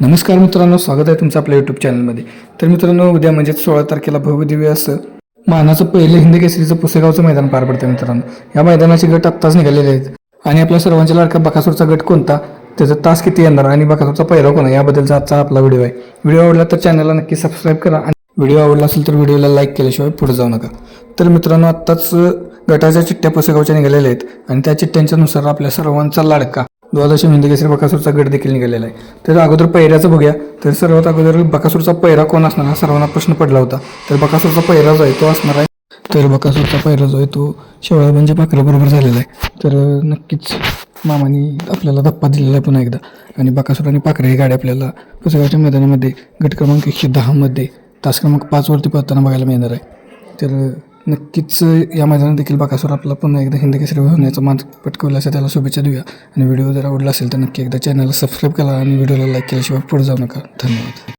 नमस्कार मित्रांनो स्वागत आहे तुमचं आपल्या यूट्यूब चॅनलमध्ये तर मित्रांनो उद्या म्हणजेच सोळा तारखेला भव्यदिव्य असं मानाचं पहिलं हिंद केसरीचं पुसेगावचं मैदान पार पडतं मित्रांनो. या मैदानाचे गट आत्ताच निघालेले आहेत. आणि आपल्या सर्वांच्या लाडका बकासूरचा गट कोणता? त्याचा तास किती येणार आणि बकासूरचा पहिला कोणा याबद्दलचा आजचा आपला व्हिडिओ आहे. व्हिडिओ आवडला तर चॅनलला नक्की सबस्क्राईब करा आणि व्हिडिओ आवडला असेल तर व्हिडिओला लाईक केल्याशिवाय पुढे जाऊ नका. तर मित्रांनो आत्ताच गटाच्या चिठ्ठ्या पुसेगावच्या निघालेल्या आहेत आणि त्या चिठ्ठ्यांच्या नुसार आपल्या सर्वांचा लाडका द्वादशी हिंदकेसरी बकासूरचा गट देखील निघालेला आहे. तर अगोदर पैऱ्याचं बघूया. तर सर्वात अगोदर बकासूरचा पैरा कोण असणार? हा सर्वांना प्रश्न पडला होता. तर बकासूरचा पैरा जो आहे तो असणार आहे. तर बकासूरचा पैरा जो आहे तो शेवळा म्हणजे बरोबर झालेला आहे. तर नक्कीच मामानी आपल्याला धप्पा दिलेला आहे पुन्हा एकदा. आणि बकासूर आणि पाखरे ही गाडी आपल्याला पुसगावच्या मैदानामध्ये गट क्रमांक एकशे दहामध्ये तास क्रमांक पाचवरती पळताना बघायला मिळणार आहे. तर नक्कीच या मैदानात देखील बकासूर आपला पुन्हा एकदा हिंदी केसरी होण्याचा मान पटकवला असेल त्याला शुभेच्छा देऊया. आणि व्हिडिओ जर आवडला असेल तर नक्की एकदा चॅनलला सबस्क्राईब करा आणि व्हिडिओला लाईक केल्याशिवाय पुढे जाऊ नका. धन्यवाद.